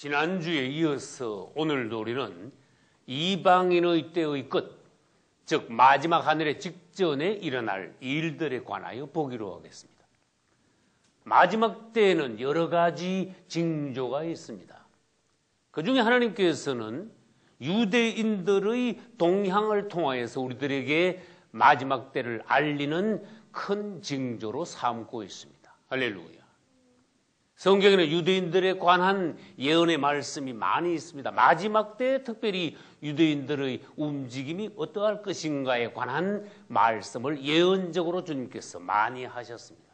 지난주에 이어서 오늘도 우리는 이방인의 때의 끝, 즉 마지막 하늘의 직전에 일어날 일들에 관하여 보기로 하겠습니다. 마지막 때에는 여러 가지 징조가 있습니다. 그 중에 하나님께서는 유대인들의 동향을 통하여서 우리들에게 마지막 때를 알리는 큰 징조로 삼고 있습니다. 할렐루야. 성경에는 유대인들에 관한 예언의 말씀이 많이 있습니다. 마지막 때 특별히 유대인들의 움직임이 어떠할 것인가에 관한 말씀을 예언적으로 주님께서 많이 하셨습니다.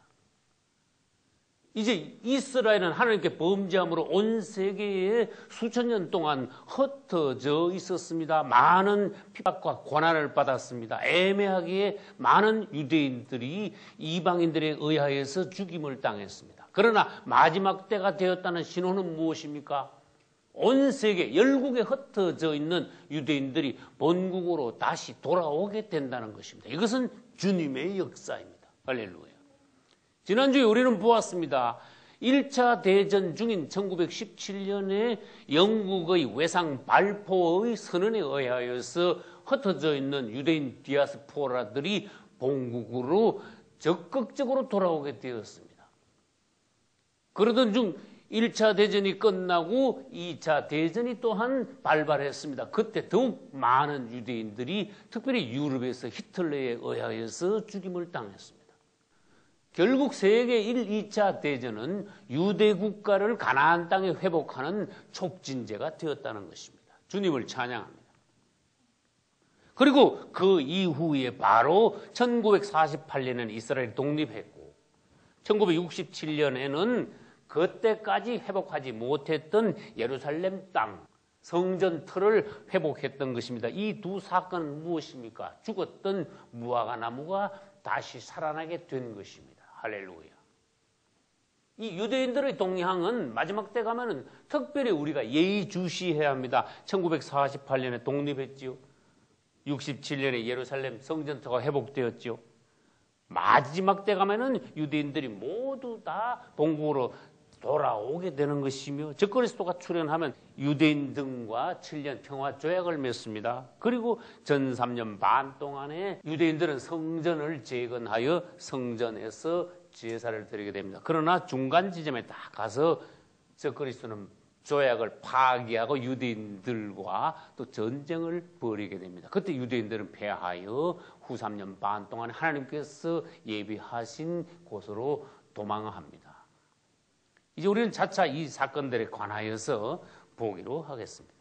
이제 이스라엘은 하나님께 범죄함으로 온 세계에 수천 년 동안 흩어져 있었습니다. 많은 핍박과 고난을 받았습니다. 애매하게 많은 유대인들이 이방인들에 의하여서 죽임을 당했습니다. 그러나 마지막 때가 되었다는 신호는 무엇입니까? 온 세계 열국에 흩어져 있는 유대인들이 본국으로 다시 돌아오게 된다는 것입니다. 이것은 주님의 역사입니다. 할렐루야. 지난주에 우리는 보았습니다. 1차 대전 중인 1917년에 영국의 외상 발포의 선언에 의하여서 흩어져 있는 유대인 디아스포라들이 본국으로 적극적으로 돌아오게 되었습니다. 그러던 중 1차 대전이 끝나고 2차 대전이 또한 발발했습니다. 그때 더욱 많은 유대인들이 특별히 유럽에서 히틀러에 의하여서 죽임을 당했습니다. 결국 세계 1, 2차 대전은 유대 국가를 가나안 땅에 회복하는 촉진제가 되었다는 것입니다. 주님을 찬양합니다. 그리고 그 이후에 바로 1948년에는 이스라엘이 독립했고 1967년에는 그때까지 회복하지 못했던 예루살렘 땅, 성전 틀을 회복했던 것입니다. 이 두 사건은 무엇입니까? 죽었던 무화과 나무가 다시 살아나게 된 것입니다. 할렐루야. 이 유대인들의 동향은 마지막 때 가면은 특별히 우리가 예의주시해야 합니다. 1948년에 독립했지요. 67년에 예루살렘 성전터가 회복되었지요. 마지막 때 가면은 유대인들이 모두 다 본국으로 돌아오게 되는 것이며 적그리스도가 출현하면 유대인 등과 7년 평화 조약을 맺습니다. 그리고 전 3년 반 동안에 유대인들은 성전을 재건하여 성전에서 제사를 드리게 됩니다. 그러나 중간 지점에 딱 가서 적그리스도는 조약을 파기하고 유대인들과 또 전쟁을 벌이게 됩니다. 그때 유대인들은 패하여 후 3년 반 동안 하나님께서 예비하신 곳으로 도망합니다. 이제 우리는 차차 이 사건들에 관하여서 보기로 하겠습니다.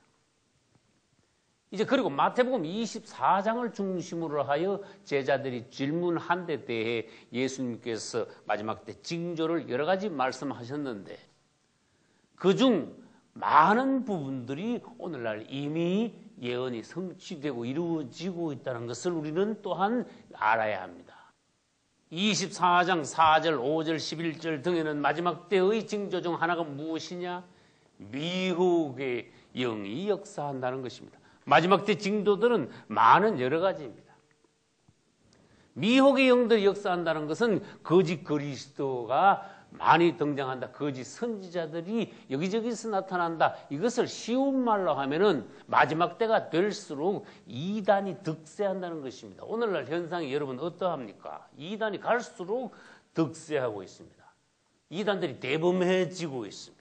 이제 그리고 마태복음 24장을 중심으로 하여 제자들이 질문한 데 대해 예수님께서 마지막 때 징조를 여러 가지 말씀하셨는데 그중 많은 부분들이 오늘날 이미 예언이 성취되고 이루어지고 있다는 것을 우리는 또한 알아야 합니다. 24장 4절, 5절, 11절 등에는 마지막 때의 징조 중 하나가 무엇이냐? 미혹의 영이 역사한다는 것입니다. 마지막 때 징조들은 많은 여러 가지입니다. 미혹의 영들이 역사한다는 것은 거짓 그리스도가 많이 등장한다. 거짓 선지자들이 여기저기서 나타난다. 이것을 쉬운 말로 하면은 마지막 때가 될수록 이단이 득세한다는 것입니다. 오늘날 현상이 여러분 어떠합니까? 이단이 갈수록 득세하고 있습니다. 이단들이 대범해지고 있습니다.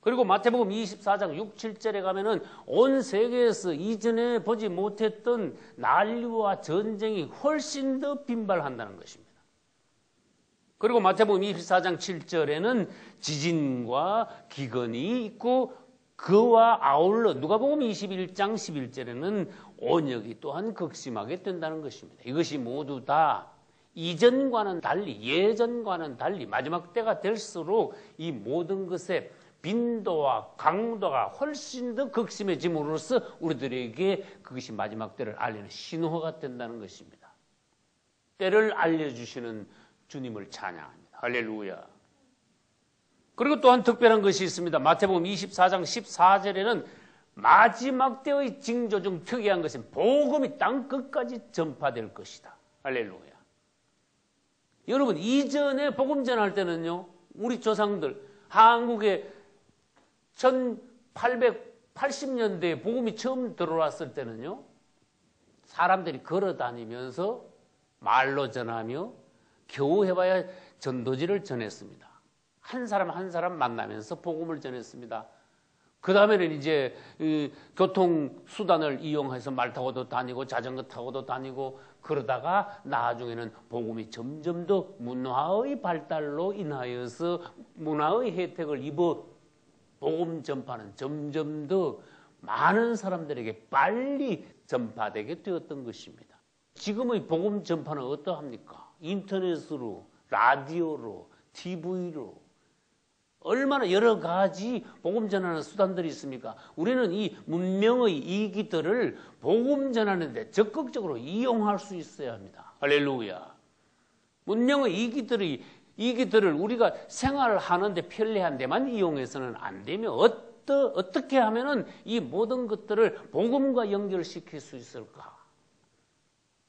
그리고 마태복음 24장 6, 7절에 가면은 온 세계에서 이전에 보지 못했던 난리와 전쟁이 훨씬 더 빈발한다는 것입니다. 그리고 마태복음 24장 7절에는 지진과 기근이 있고 그와 아울러 누가복음 21장 11절에는 온역이 또한 극심하게 된다는 것입니다. 이것이 모두 다 이전과는 달리 예전과는 달리 마지막 때가 될수록 이 모든 것의 빈도와 강도가 훨씬 더 극심해짐으로써 우리들에게 그것이 마지막 때를 알리는 신호가 된다는 것입니다. 때를 알려주시는 주님을 찬양합니다. 할렐루야. 그리고 또한 특별한 것이 있습니다. 마태복음 24장 14절에는 마지막 때의 징조 중 특이한 것은 복음이 땅 끝까지 전파될 것이다. 할렐루야. 여러분, 이전에 복음 전할 때는요, 우리 조상들, 한국의 1880년대에 복음이 처음 들어왔을 때는요. 사람들이 걸어 다니면서 말로 전하며 겨우 해봐야 전도지를 전했습니다. 한 사람 한 사람 만나면서 복음을 전했습니다. 그 다음에는 이제 교통 수단을 이용해서 말 타고도 다니고 자전거 타고도 다니고 그러다가 나중에는 복음이 점점 더 문화의 발달로 인하여서 문화의 혜택을 입어 복음 전파는 점점 더 많은 사람들에게 빨리 전파되게 되었던 것입니다. 지금의 복음 전파는 어떠합니까? 인터넷으로, 라디오로, TV로, 얼마나 여러 가지 복음 전하는 수단들이 있습니까? 우리는 이 문명의 이기들을 복음 전하는데 적극적으로 이용할 수 있어야 합니다. 할렐루야. 문명의 이기들이 이기들을 우리가 생활하는데 편리한 데만 이용해서는 안 되며 어떠, 어떻게 하면은 이 모든 것들을 복음과 연결시킬 수 있을까?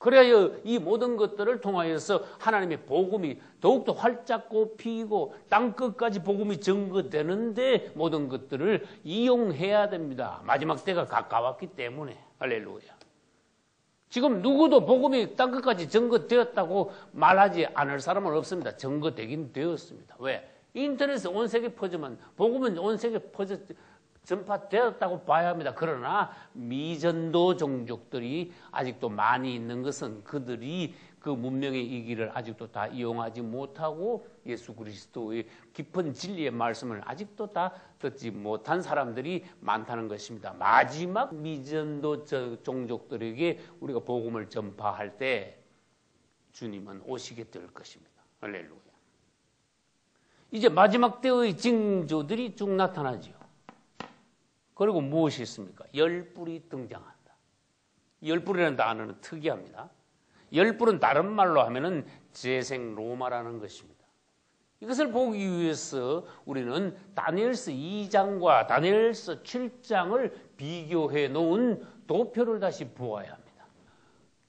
그래야 이 모든 것들을 통하여서 하나님의 복음이 더욱더 활짝 꽃피고 땅끝까지 복음이 증거되는데 모든 것들을 이용해야 됩니다. 마지막 때가 가까웠기 때문에 할렐루야. 지금 누구도 복음이 땅끝까지 증거되었다고 말하지 않을 사람은 없습니다. 증거되긴 되었습니다. 왜? 인터넷에 온 세계 퍼지면 복음은 온 세계 퍼져 전파되었다고 봐야 합니다. 그러나 미전도 종족들이 아직도 많이 있는 것은 그들이 그 문명의 이기를 아직도 다 이용하지 못하고 예수 그리스도의 깊은 진리의 말씀을 아직도 다 듣지 못한 사람들이 많다는 것입니다. 마지막 미전도 종족들에게 우리가 복음을 전파할 때 주님은 오시게 될 것입니다. 할렐루야. 이제 마지막 때의 징조들이 쭉 나타나죠. 그리고 무엇이 있습니까? 열불이 등장한다. 열불이라는 단어는 특이합니다. 열불은 다른 말로 하면은 재생 로마라는 것입니다. 이것을 보기 위해서 우리는 다니엘서 2장과 다니엘서 7장을 비교해 놓은 도표를 다시 보아야 합니다.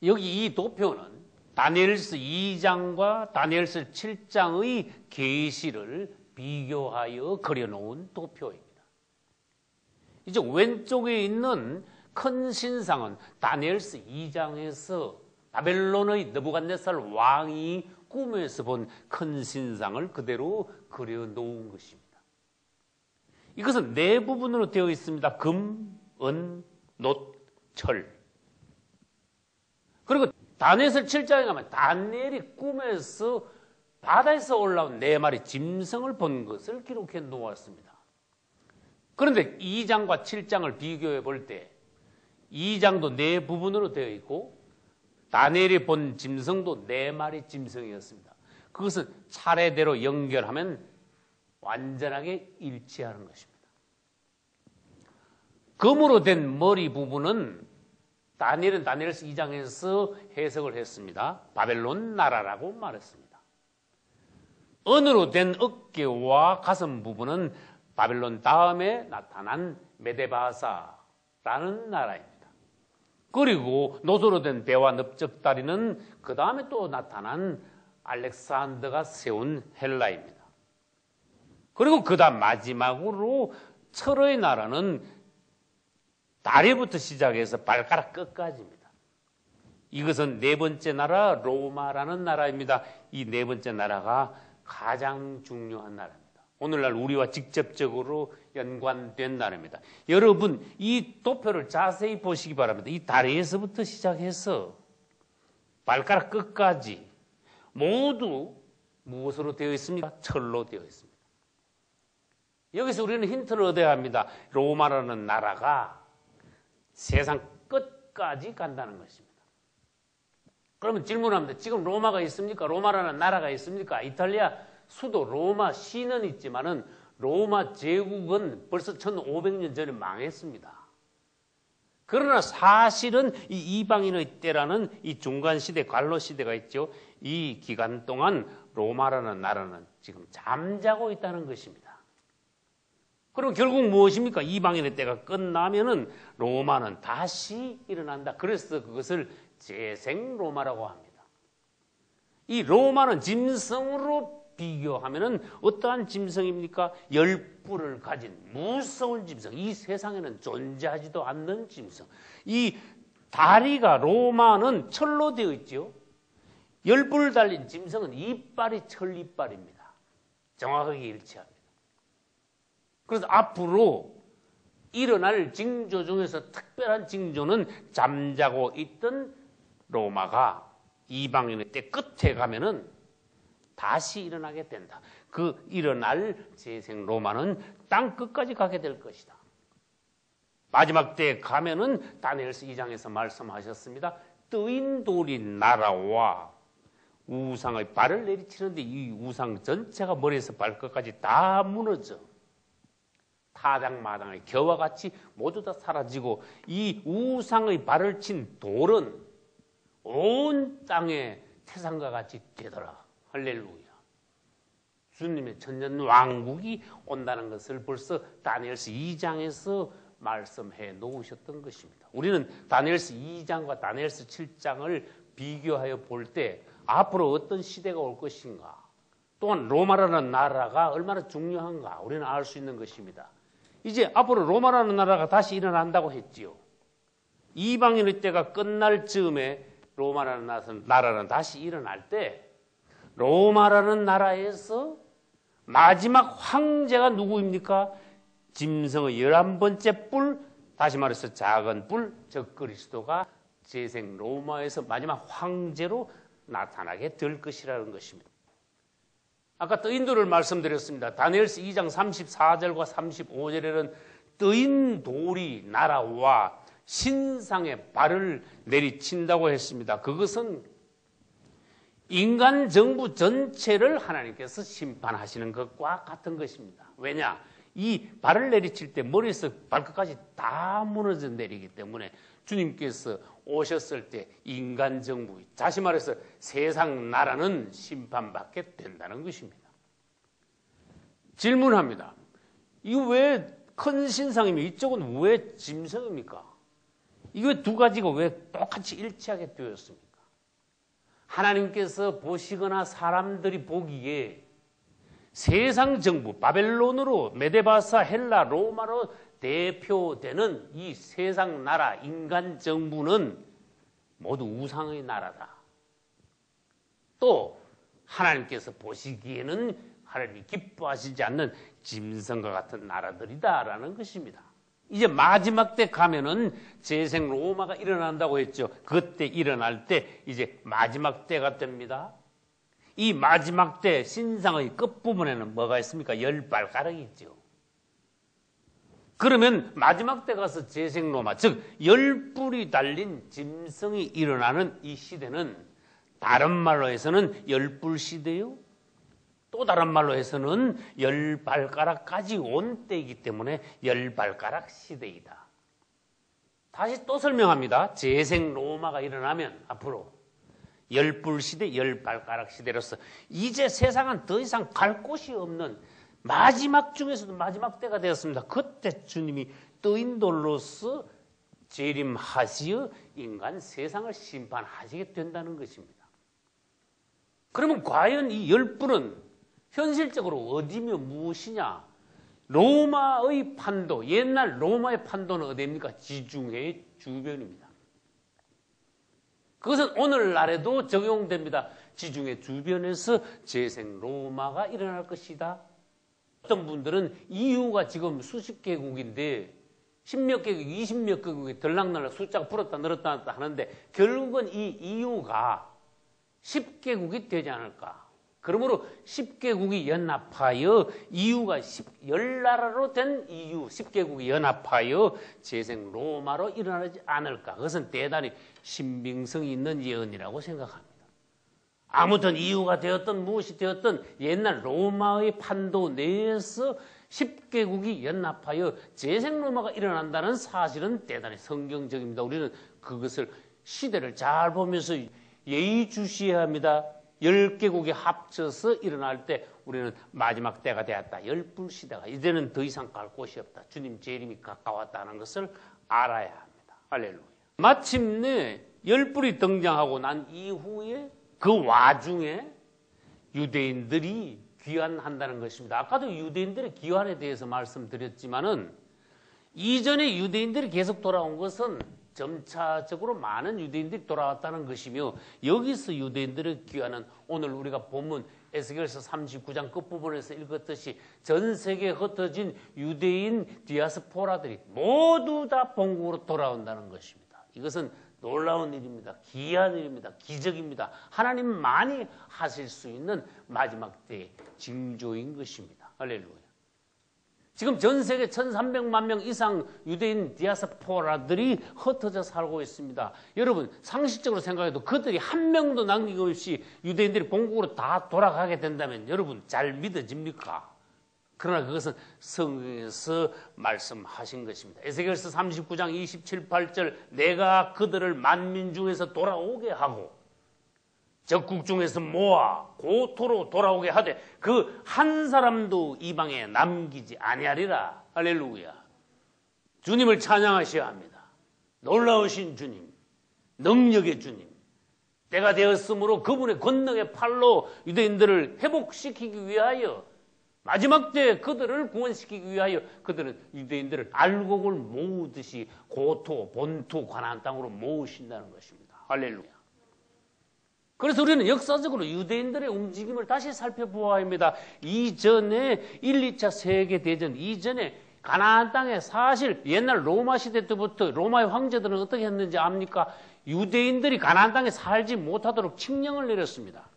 여기 이 도표는 다니엘서 2장과 다니엘서 7장의 계시를 비교하여 그려놓은 도표입니다. 이제 왼쪽에 있는 큰 신상은 다니엘스 2장에서 바벨론의 느부갓네살 왕이 꿈에서 본 큰 신상을 그대로 그려 놓은 것입니다. 이것은 네 부분으로 되어 있습니다. 금, 은, 놋, 철. 그리고 다니엘서 7장에 가면 다니엘이 꿈에서 바다에서 올라온 네 마리 짐승을 본 것을 기록해 놓았습니다. 그런데 2장과 7장을 비교해 볼 때 2장도 네 부분으로 되어 있고 다니엘이 본 짐승도 네 마리 짐승이었습니다. 그것은 차례대로 연결하면 완전하게 일치하는 것입니다. 금으로 된 머리 부분은 다니엘은 다니엘서 2장에서 해석을 했습니다. 바벨론 나라라고 말했습니다. 은으로 된 어깨와 가슴 부분은 바벨론 다음에 나타난 메데바사라는 나라입니다. 그리고 노소로 된 배와 넓적다리는 그 다음에 또 나타난 알렉산더가 세운 헬라입니다. 그리고 그 다음 마지막으로 철의 나라는 다리부터 시작해서 발가락 끝까지입니다. 이것은 네 번째 나라 로마라는 나라입니다. 이 네 번째 나라가 가장 중요한 나라입니다. 오늘날 우리와 직접적으로 연관된 날입니다. 여러분, 이 도표를 자세히 보시기 바랍니다. 이 다리에서부터 시작해서 발가락 끝까지 모두 무엇으로 되어 있습니까? 철로 되어 있습니다. 여기서 우리는 힌트를 얻어야 합니다. 로마라는 나라가 세상 끝까지 간다는 것입니다. 그러면 질문합니다. 지금 로마가 있습니까? 로마라는 나라가 있습니까? 이탈리아 수도 로마 시는 있지만은 로마 제국은 벌써 1500년 전에 망했습니다. 그러나 사실은 이 이방인의 때라는 이 중간 시대, 관로 시대가 있죠. 이 기간 동안 로마라는 나라는 지금 잠자고 있다는 것입니다. 그럼 결국 무엇입니까? 이방인의 때가 끝나면은 로마는 다시 일어난다. 그래서 그것을 재생 로마라고 합니다. 이 로마는 짐승으로 비교하면은 어떠한 짐승입니까? 열 뿔을 가진 무서운 짐승. 이 세상에는 존재하지도 않는 짐승. 이 다리가 로마는 철로 되어 있지요. 열 뿔을 달린 짐승은 이빨이 철 이빨입니다. 정확하게 일치합니다. 그래서 앞으로 일어날 징조 중에서 특별한 징조는 잠자고 있던 로마가 이방인의 때 끝에 가면은 다시 일어나게 된다. 그 일어날 재생 로마는 땅 끝까지 가게 될 것이다. 마지막 때에 가면은 다니엘스 2장에서 말씀하셨습니다. 뜨인 돌이 날아와 우상의 발을 내리치는데 이 우상 전체가 머리에서 발끝까지 다 무너져. 타작마당의 겨와 같이 모두 다 사라지고 이 우상의 발을 친 돌은 온 땅에 태산과 같이 되더라. 할렐루야. 주님의 천년 왕국이 온다는 것을 벌써 다니엘스 2장에서 말씀해 놓으셨던 것입니다. 우리는 다니엘스 2장과 다니엘스 7장을 비교하여 볼 때 앞으로 어떤 시대가 올 것인가 또한 로마라는 나라가 얼마나 중요한가 우리는 알 수 있는 것입니다. 이제 앞으로 로마라는 나라가 다시 일어난다고 했지요. 이방인의 때가 끝날 즈음에 로마라는 나라는 다시 일어날 때 로마라는 나라에서 마지막 황제가 누구입니까? 짐승의 열한 번째 뿔, 다시 말해서 작은 뿔, 저 그리스도가 재생 로마에서 마지막 황제로 나타나게 될 것이라는 것입니다. 아까 뜨인돌을 말씀드렸습니다. 다니엘스 2장 34절과 35절에는 뜨인 돌이 날아와 신상의 발을 내리친다고 했습니다. 그것은 인간 정부 전체를 하나님께서 심판하시는 것과 같은 것입니다. 왜냐? 이 발을 내리칠 때 머리에서 발끝까지 다 무너져 내리기 때문에 주님께서 오셨을 때 인간 정부, 다시 말해서 세상 나라는 심판받게 된다는 것입니다. 질문합니다. 이거 왜 큰 신상이면 이쪽은 왜 짐승입니까? 이거 두 가지가 왜 똑같이 일치하게 되었습니까? 하나님께서 보시거나 사람들이 보기에 세상 정부 바벨론으로 메데바사 헬라 로마로 대표되는 이 세상 나라 인간 정부는 모두 우상의 나라다. 또 하나님께서 보시기에는 하나님이 기뻐하시지 않는 짐승과 같은 나라들이다라는 것입니다. 이제 마지막 때 가면은 재생 로마가 일어난다고 했죠. 그때 일어날 때 이제 마지막 때가 됩니다. 이 마지막 때 신상의 끝부분에는 뭐가 있습니까? 열 발가락이 있죠. 그러면 마지막 때 가서 재생 로마, 즉 열 뿔이 달린 짐승이 일어나는 이 시대는 다른 말로 해서는 열뿔 시대요. 또 다른 말로 해서는 열 발가락까지 온 때이기 때문에 열 발가락 시대이다. 다시 또 설명합니다. 재생 로마가 일어나면 앞으로 열불 시대, 열 발가락 시대로서 이제 세상은 더 이상 갈 곳이 없는 마지막 중에서도 마지막 때가 되었습니다. 그때 주님이 뜨인 돌로서 재림하시어 인간 세상을 심판하시게 된다는 것입니다. 그러면 과연 이 열불은 현실적으로 어디며 무엇이냐? 로마의 판도, 옛날 로마의 판도는 어디입니까? 지중해의 주변입니다. 그것은 오늘날에도 적용됩니다. 지중해 주변에서 재생 로마가 일어날 것이다. 어떤 분들은 이유가 지금 수십 개국인데 십몇 개국, 이십몇 개국이 들락날락 숫자가 불었다 늘었다 하는데 결국은 이 이유가 십개국이 되지 않을까. 그러므로 10개국이 연합하여 이유가 10, 열나라로 된 이유 10개국이 연합하여 재생 로마로 일어나지 않을까. 그것은 대단히 신빙성이 있는 예언이라고 생각합니다. 아무튼 이유가 되었던 무엇이 되었던 옛날 로마의 판도 내에서 10개국이 연합하여 재생 로마가 일어난다는 사실은 대단히 성경적입니다. 우리는 그것을 시대를 잘 보면서 예의주시해야 합니다. 열 개국이 합쳐서 일어날 때 우리는 마지막 때가 되었다. 열불 시대가 이제는 더 이상 갈 곳이 없다. 주님 재림이 가까웠다는 것을 알아야 합니다. 할렐루야. 마침내 열불이 등장하고 난 이후에 그 와중에 유대인들이 귀환한다는 것입니다. 아까도 유대인들의 귀환에 대해서 말씀드렸지만은 이전에 유대인들이 계속 돌아온 것은 점차적으로 많은 유대인들이 돌아왔다는 것이며 여기서 유대인들의 귀환은 오늘 우리가 본문 에스겔서 39장 끝부분에서 읽었듯이 전 세계에 흩어진 유대인 디아스포라들이 모두 다 본국으로 돌아온다는 것입니다. 이것은 놀라운 일입니다. 기이한 일입니다. 기적입니다. 하나님만이 하실 수 있는 마지막 때의 징조인 것입니다. 할렐루야. 지금 전 세계 1,300만 명 이상 유대인 디아스포라들이 흩어져 살고 있습니다. 여러분 상식적으로 생각해도 그들이 한 명도 남김없이 유대인들이 본국으로 다 돌아가게 된다면 여러분 잘 믿어집니까? 그러나 그것은 성경에서 말씀하신 것입니다. 에스겔서 39장 27, 8절 내가 그들을 만민 중에서 돌아오게 하고 적국 중에서 모아 고토로 돌아오게 하되 그 한 사람도 이방에 남기지 아니하리라. 할렐루야. 주님을 찬양하셔야 합니다. 놀라우신 주님, 능력의 주님. 때가 되었으므로 그분의 권능의 팔로 유대인들을 회복시키기 위하여 마지막 때 그들을 구원시키기 위하여 그들은 유대인들을 알곡을 모으듯이 고토, 본토, 관한 땅으로 모으신다는 것입니다. 할렐루야. 그래서 우리는 역사적으로 유대인들의 움직임을 다시 살펴보아야 합니다. 이전에 1, 2차 세계대전 이전에 가나안 땅에 사실 옛날 로마 시대 때부터 로마의 황제들은 어떻게 했는지 압니까? 유대인들이 가나안 땅에 살지 못하도록 칙령을 내렸습니다.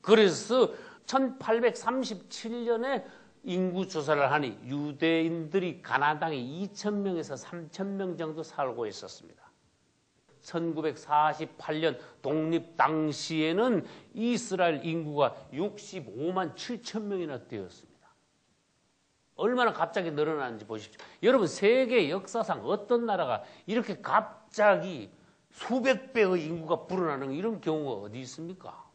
그래서 1837년에 인구 조사를 하니 유대인들이 가나안 땅에 2천명에서 3천명 정도 살고 있었습니다. 1948년 독립 당시에는 이스라엘 인구가 65만 7천 명이나 되었습니다. 얼마나 갑자기 늘어나는지 보십시오. 여러분 세계 역사상 어떤 나라가 이렇게 갑자기 수백 배의 인구가 불어나는 이런 경우가 어디 있습니까?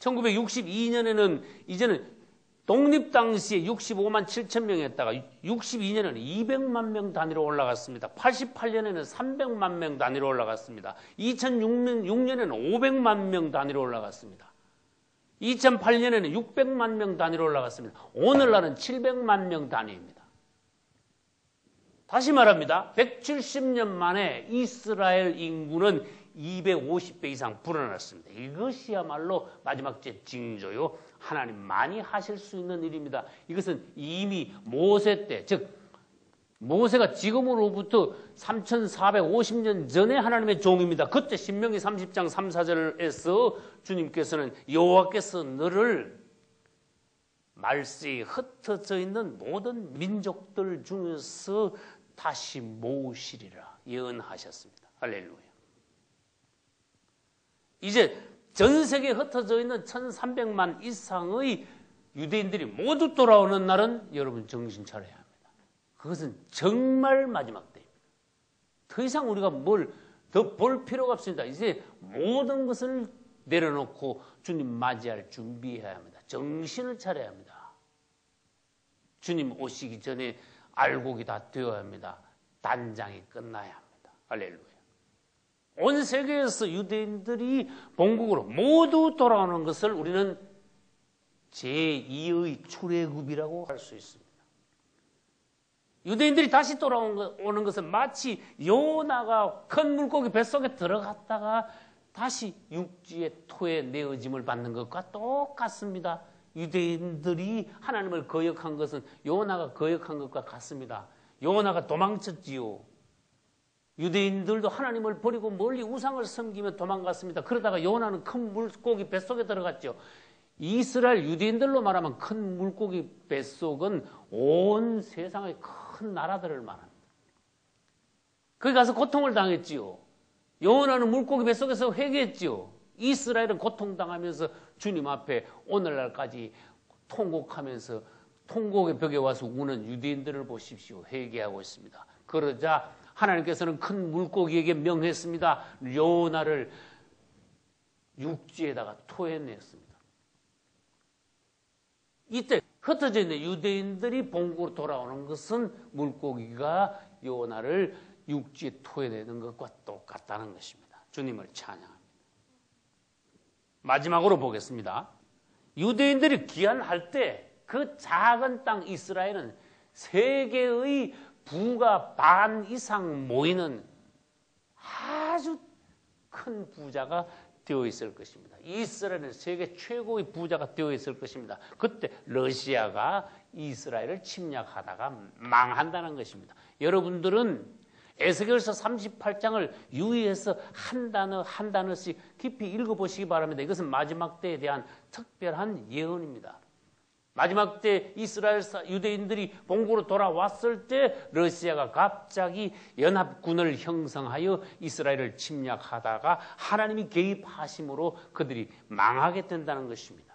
1962년에는 이제는 독립 당시에 65만 7천 명이었다가 62년에는 200만 명 단위로 올라갔습니다. 88년에는 300만 명 단위로 올라갔습니다. 2006년에는 500만 명 단위로 올라갔습니다. 2008년에는 600만 명 단위로 올라갔습니다. 오늘날은 700만 명 단위입니다. 다시 말합니다. 170년 만에 이스라엘 인구는 250배 이상 불어났습니다. 이것이야말로 마지막 제 징조요. 하나님만이 하실 수 있는 일입니다. 이것은 이미 모세 때, 즉 모세가 지금으로부터 3450년 전에 하나님의 종입니다. 그때 신명기 30장 3, 4절에서 주님께서는 여호와께서 너를 말세에 흩어져 있는 모든 민족들 중에서 다시 모으시리라 예언하셨습니다. 할렐루야. 이제 전 세계에 흩어져 있는 1300만 이상의 유대인들이 모두 돌아오는 날은 여러분 정신 차려야 합니다. 그것은 정말 마지막 때입니다. 더 이상 우리가 뭘 더 볼 필요가 없습니다. 이제 모든 것을 내려놓고 주님 맞이할 준비해야 합니다. 정신을 차려야 합니다. 주님 오시기 전에 알곡이 다 되어야 합니다. 단장이 끝나야 합니다. 할렐루야. 온 세계에서 유대인들이 본국으로 모두 돌아오는 것을 우리는 제2의 출애굽이라고 할 수 있습니다. 유대인들이 다시 돌아오는 것은 마치 요나가 큰 물고기 뱃속에 들어갔다가 다시 육지의 토에 내어짐을 받는 것과 똑같습니다. 유대인들이 하나님을 거역한 것은 요나가 거역한 것과 같습니다. 요나가 도망쳤지요. 유대인들도 하나님을 버리고 멀리 우상을 섬기며 도망갔습니다. 그러다가 요나는 큰 물고기 뱃속에 들어갔죠. 이스라엘 유대인들로 말하면 큰 물고기 뱃속은 온 세상의 큰 나라들을 말합니다. 거기 가서 고통을 당했지요. 요나는 물고기 뱃속에서 회개했지요. 이스라엘은 고통당하면서 주님 앞에 오늘날까지 통곡하면서 통곡의 벽에 와서 우는 유대인들을 보십시오. 회개하고 있습니다. 그러자 하나님께서는 큰 물고기에게 명했습니다. 요나를 육지에다가 토해냈습니다. 이때 흩어져 있는 유대인들이 본국으로 돌아오는 것은 물고기가 요나를 육지에 토해내는 것과 똑같다는 것입니다. 주님을 찬양합니다. 마지막으로 보겠습니다. 유대인들이 귀환할 때 그 작은 땅 이스라엘은 세계의 부가 반 이상 모이는 아주 큰 부자가 되어 있을 것입니다. 이스라엘은 세계 최고의 부자가 되어 있을 것입니다. 그때 러시아가 이스라엘을 침략하다가 망한다는 것입니다. 여러분들은 에스겔서 38장을 유의해서 한 단어 한 단어씩 깊이 읽어보시기 바랍니다. 이것은 마지막 때에 대한 특별한 예언입니다. 마지막 때 이스라엘 유대인들이 본국으로 돌아왔을 때 러시아가 갑자기 연합군을 형성하여 이스라엘을 침략하다가 하나님이 개입하심으로 그들이 망하게 된다는 것입니다.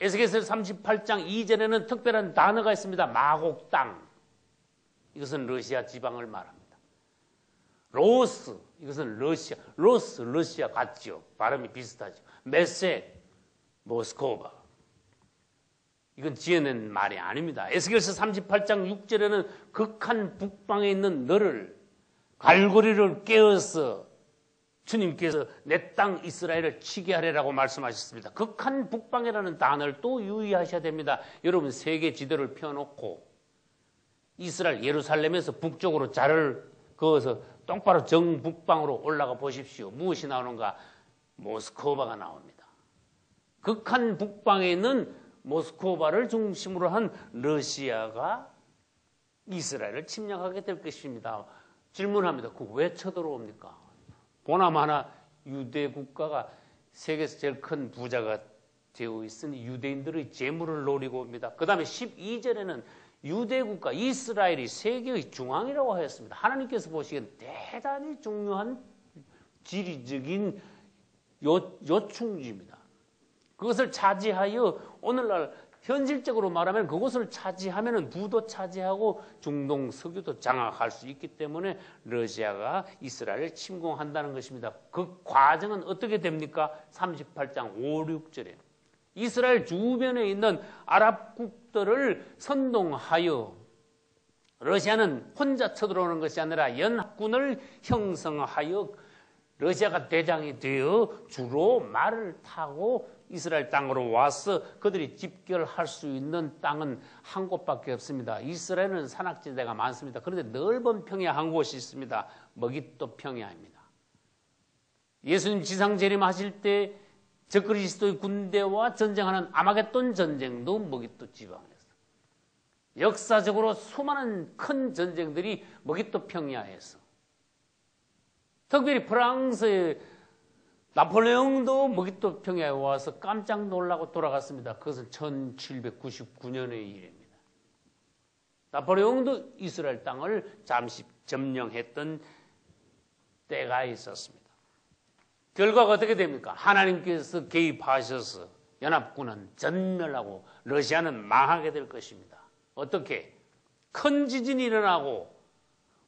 에스겔서 38장 2절에는 특별한 단어가 있습니다. 마곡 땅. 이것은 러시아 지방을 말합니다. 로스 이것은 러시아 로스 러시아 같죠. 발음이 비슷하죠. 메세 모스코바 이건 지어낸 말이 아닙니다. 에스겔서 38장 6절에는 극한 북방에 있는 너를 갈고리를 깨어서 주님께서 내 땅 이스라엘을 치게 하래라고 말씀하셨습니다. 극한 북방이라는 단어를 또 유의하셔야 됩니다. 여러분 세계 지도를 펴놓고 이스라엘 예루살렘에서 북쪽으로 자를 그어서 똑바로 정북방으로 올라가 보십시오. 무엇이 나오는가? 모스크바가 나옵니다. 극한 북방에 있는 모스크바를 중심으로 한 러시아가 이스라엘을 침략하게 될 것입니다. 질문합니다. 그 왜 쳐들어옵니까? 보나마나 유대 국가가 세계에서 제일 큰 부자가 되어 있으니 유대인들의 재물을 노리고 옵니다. 그 다음에 12절에는 유대 국가 이스라엘이 세계의 중앙이라고 하였습니다. 하나님께서 보시기엔 대단히 중요한 지리적인 요, 요충지입니다. 그것을 차지하여 오늘날 현실적으로 말하면 그것을 차지하면 부도 차지하고 중동 석유도 장악할 수 있기 때문에 러시아가 이스라엘을 침공한다는 것입니다. 그 과정은 어떻게 됩니까? 38장 5, 6절에 이스라엘 주변에 있는 아랍국들을 선동하여 러시아는 혼자 쳐들어오는 것이 아니라 연합군을 형성하여 러시아가 대장이 되어 주로 말을 타고 이스라엘 땅으로 와서 그들이 집결할 수 있는 땅은 한 곳밖에 없습니다. 이스라엘은 산악지대가 많습니다. 그런데 넓은 평야 한 곳이 있습니다. 머깃도 평야입니다. 예수님 지상 재림하실 때 적그리스도의 군대와 전쟁하는 아마겟돈 전쟁도 머깃도 지방에서 역사적으로 수많은 큰 전쟁들이 머깃도 평야에서 특별히 프랑스의 나폴레옹도 머깃도 평야에 와서 깜짝 놀라고 돌아갔습니다. 그것은 1799년의 일입니다. 나폴레옹도 이스라엘 땅을 잠시 점령했던 때가 있었습니다. 결과가 어떻게 됩니까? 하나님께서 개입하셔서 연합군은 전멸하고 러시아는 망하게 될 것입니다. 어떻게? 큰 지진이 일어나고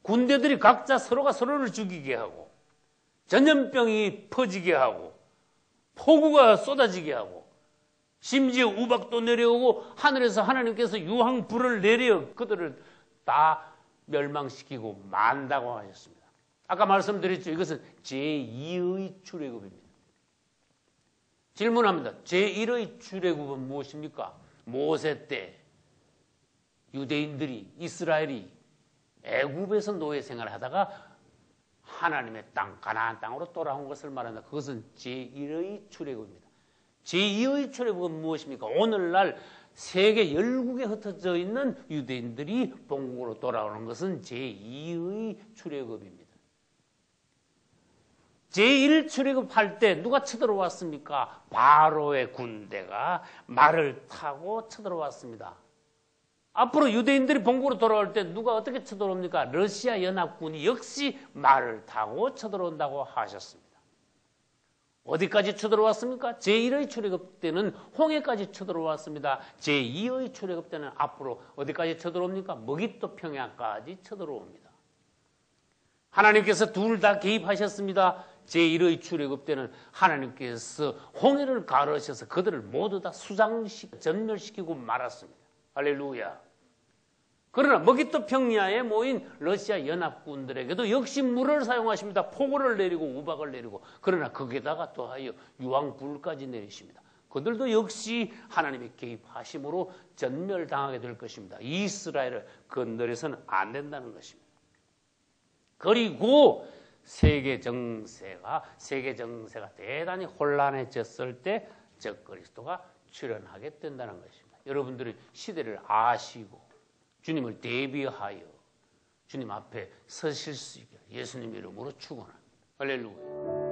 군대들이 각자 서로가 서로를 죽이게 하고 전염병이 퍼지게 하고 폭우가 쏟아지게 하고 심지어 우박도 내려오고 하늘에서 하나님께서 유황 불을 내려 그들을 다 멸망시키고 만다고 하셨습니다. 아까 말씀드렸죠. 이것은 제2의 출애굽입니다. 질문합니다. 제1의 출애굽은 무엇입니까? 모세 때 유대인들이 이스라엘이 애굽에서 노예 생활을 하다가 하나님의 땅 가나안 땅으로 돌아온 것을 말한다. 그것은 제1의 출애굽입니다. 제2의 출애굽은 무엇입니까? 오늘날 세계 열국에 흩어져 있는 유대인들이 본국으로 돌아오는 것은 제2의 출애굽입니다. 제1 출애굽할 때 누가 쳐들어왔습니까? 바로의 군대가 말을 타고 쳐들어왔습니다. 앞으로 유대인들이 본국으로 돌아올 때 누가 어떻게 쳐들어옵니까? 러시아 연합군이 역시 말을 타고 쳐들어온다고 하셨습니다. 어디까지 쳐들어왔습니까? 제1의 출애굽 때는 홍해까지 쳐들어왔습니다. 제2의 출애굽 때는 앞으로 어디까지 쳐들어옵니까? 머깃도 평야까지 쳐들어옵니다. 하나님께서 둘 다 개입하셨습니다. 제1의 출애굽 때는 하나님께서 홍해를 가르셔서 그들을 모두 다 수장시 전멸시키고 말았습니다. 할렐루야. 그러나 먹이토 평야에 모인 러시아 연합군들에게도 역시 물을 사용하십니다. 폭우를 내리고 우박을 내리고 그러나 거기다가 또하여 유황불까지 내리십니다. 그들도 역시 하나님의 개입하심으로 전멸당하게 될 것입니다. 이스라엘을 건드려서는 안 된다는 것입니다. 그리고 세계 정세가 세계 정세가 대단히 혼란해졌을 때 적그리스도가 출현하게 된다는 것입니다. 여러분들이 시대를 아시고 주님을 대비하여 주님 앞에 서실 수 있게 예수님 이름으로 축원합니다. 할렐루야.